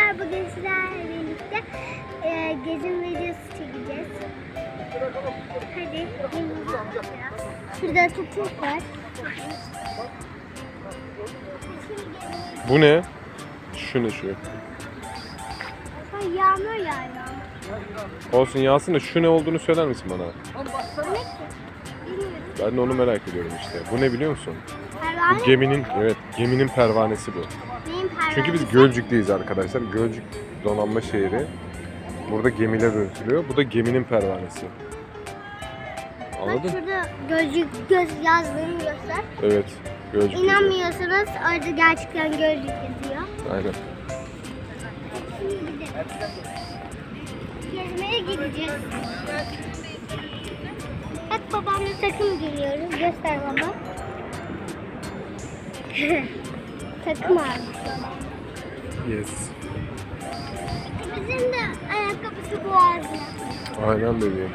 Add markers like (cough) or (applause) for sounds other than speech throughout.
Arkadaşlar bugün sizlerle birlikte e, gezin videosu çekeceğiz. Hadi. Şurada tutuk var. Bu ne? Şu ne şu? Yağmur yağıyor. Olsun yağsın da şu ne olduğunu söyler misin bana? Ben de onu merak ediyorum işte. Bu ne biliyor musun? Bu geminin, evet geminin pervanesi bu. Çünkü biz Gölcük'teyiz arkadaşlar. Gölcük donanma şehri. Burada gemiler üretiliyor. Bu da geminin pervanesi. Bak Anladın? şurada gözlük göz yazdığını göster. Evet. Gölcük. yazıyor. İnanmıyorsanız orada gerçekten gözlük yazıyor. Aynen. Şimdi gezmeye gideceğiz. Bak babamla takım giyiyoruz. Göster baba. (laughs) takım babam. Yes. Bizim de ayakkabısı boğazlı. Aynen bebeğim.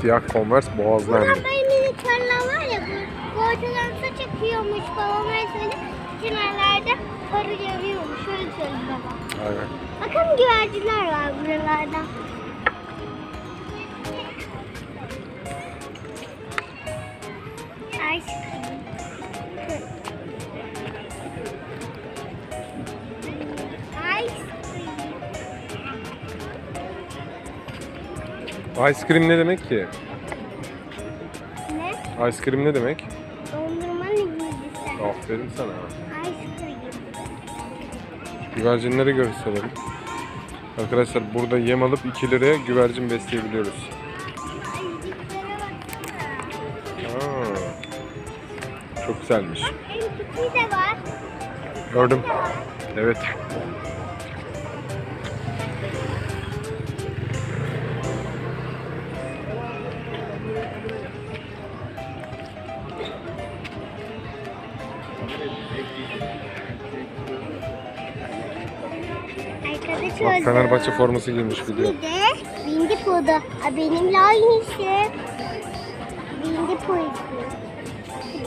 Siyah Converse boğazlı. Buradan böyle minik var ya bu, bu ortadan saç akıyormuş babam öyle söyledi. Kenarlarda karı yanıyormuş öyle söyledi babam. Aynen. Bakın güvercinler var buralarda. Ice cream ne demek ki? Ne? Ice cream ne demek? Dondurmanın İngilizcesi. Aferin sana. Ice cream. Güvercinleri gösterelim. Arkadaşlar burada yem alıp 2 liraya güvercin besleyebiliyoruz. Aa, çok güzelmiş. Bak en küçüğü de var. Gördüm. Evet. Bak. Fenerbahçe forması giymiş. Bir de Bindi Po'da. Ha, benimle aynı işte. Bindi Po istiyor.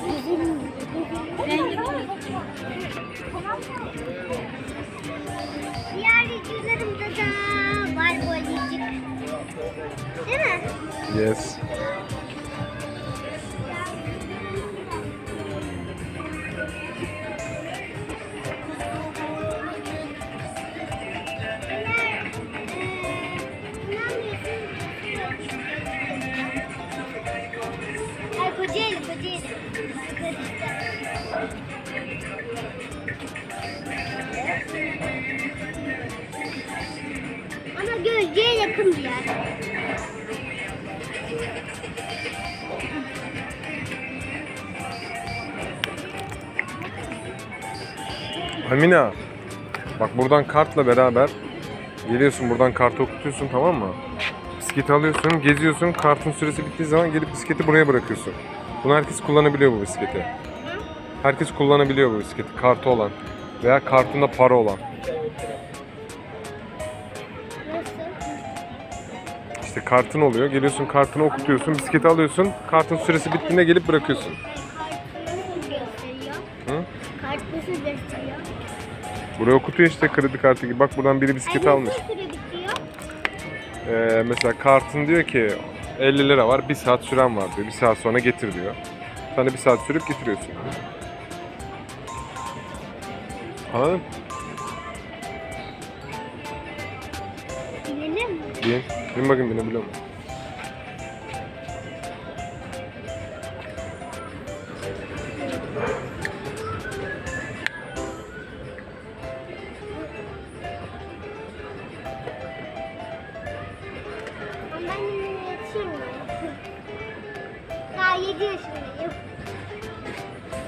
Bizim... Diğer videolarımda da var bu. Değil mi? Yes. Amina. Bak buradan kartla beraber geliyorsun buradan kartı okutuyorsun tamam mı? Bisikleti alıyorsun, geziyorsun. Kartın süresi bittiği zaman gelip bisikleti buraya bırakıyorsun. Bunu herkes kullanabiliyor bu bisikleti. Herkes kullanabiliyor bu bisikleti. Kartı olan veya kartında para olan. İşte kartın oluyor. Geliyorsun kartını okutuyorsun, bisikleti alıyorsun. Kartın süresi bittiğinde gelip bırakıyorsun. Gösteriyor? Buraya okutuyor işte kredi kartı gibi. Bak buradan biri bisikleti Ay, almış. Ee, mesela kartın diyor ki 50 lira var, bir saat süren var diyor. Bir saat sonra getir diyor. Sen de bir saat sürüp getiriyorsun. Anladın? Binelim mi? Bin. Bin bakayım binebiliyor musun? Daha 7 yaşındayım.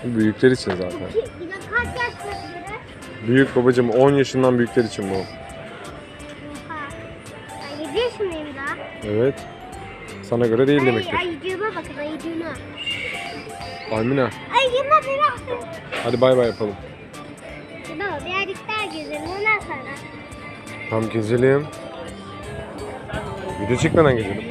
Büyükler için zaten. Ki- Bir de kaç? Büyük babacım 10 yaşından büyükler için bu. Oha. Ben 7 yaşındayım daha. Evet. Sana göre değil Ay, demektir. ayıcığıma bakın ayıcığıma. Almina Ayıcığıma bir bakın. hadi bay bay yapalım. Baba birazcık daha gezelim ondan sonra. Tam gezelim. Video çekmeden gezelim.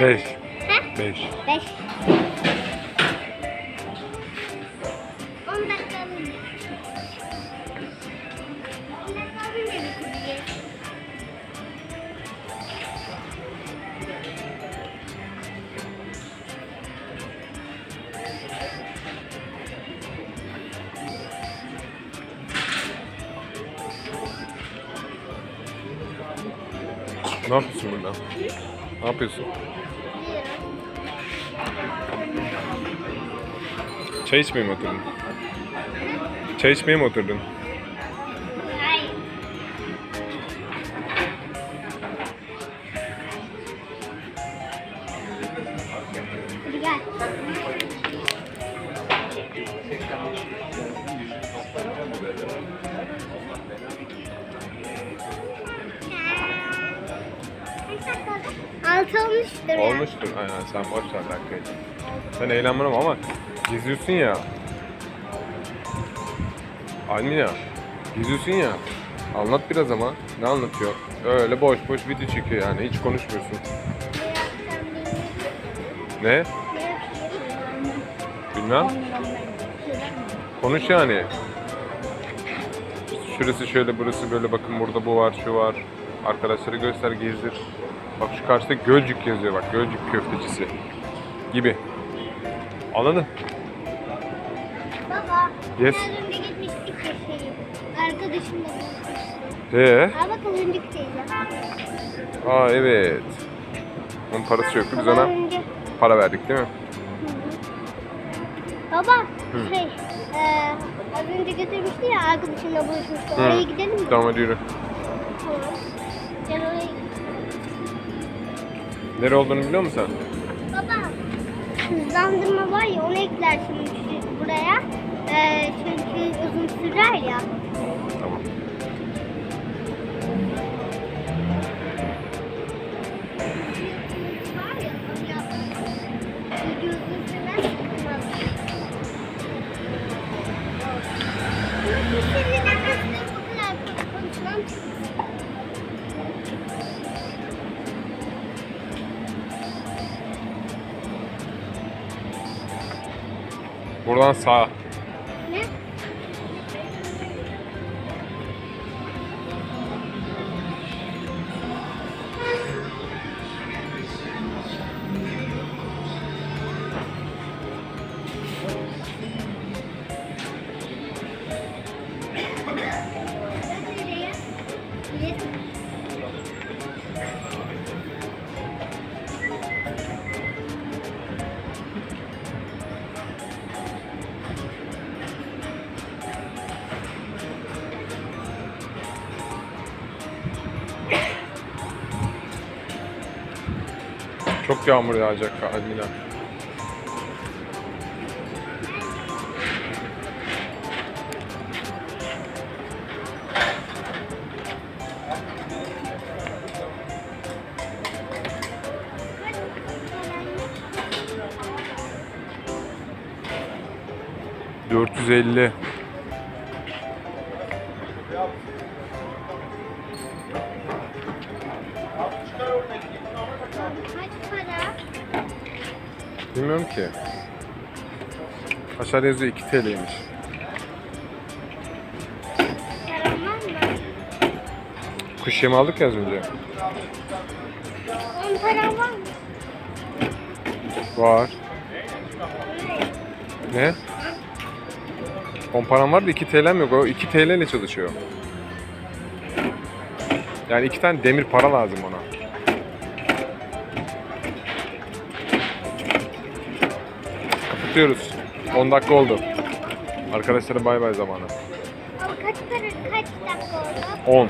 Beş. Ha? Beş. Beş. Ne yapıyorsun burada? Ne yapıyorsun? Çay içmeye mi oturdun? Çay içmeye mi oturdun? Olmuştur ya. Olmuştur. Aynen sen boş ver dakikayı. Sen eğlenmen ama ama geziyorsun ya. Almina geziyorsun ya. Anlat biraz ama. Ne anlatıyor? Öyle boş boş video çekiyor yani. Hiç konuşmuyorsun. Ne? Bilmem. Konuş yani. Şurası şöyle, burası böyle. Bakın burada bu var, şu var. Arkadaşları göster, gezdir. Bak şu karşıda Gölcük yazıyor bak. Gölcük köftecisi. Gibi. Anladın? Baba. Yes. Az önce gitmiştik ya şeyi. Arkadaşımla buluşmuştuk. Ee? Aa bak önce teyze. Aa evet. Onun parası yoktu. Biz ona Önce- para verdik değil mi? Baba Hı. şey eee az önce götürmüştü ya arkadaşımla buluşmuştu. Oraya gidelim mi? Tamam hadi yürü. Tamam. Gel oraya. Nere olduğunu biliyor musun? Baba hızlandırma var ya onu eklersin buraya. Eee çünkü uzun sürer ya. Buradan sağa. Çok yağmur yağacak Almina. Dört yüz elli. Bilmiyorum ki. Aşağıda yazıyor 2 TL'ymiş. Kuş yemi aldık ya az önce. On param var mı? Var. Ne? 10 param var da 2 TL'm yok. O 2 TL ile çalışıyor. Yani iki tane demir para lazım ona. Kapatıyoruz. 10 dakika oldu. Arkadaşlara bay bay zamanı. Ama kaç kaç dakika oldu? 10.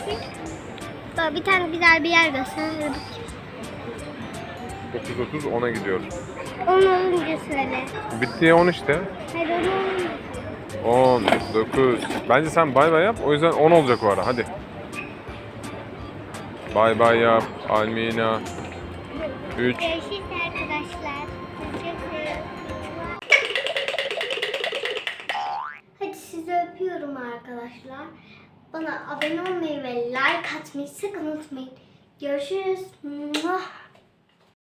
Bakayım. Bak bir tane güzel bir yer göster. 9.30 10'a gidiyor. Onu olunca söyle. Bitti ya 10 işte. Hayır onu olunca. 10, 9. Bence sen bay bay yap. O yüzden 10 olacak o ara. Hadi. Bay bay yap. Almina. 3. Görüşürüz arkadaşlar. Hadi sizi öpüyorum arkadaşlar. Bana abone olmayı ve like atmayı sakın unutmayın. Görüşürüz.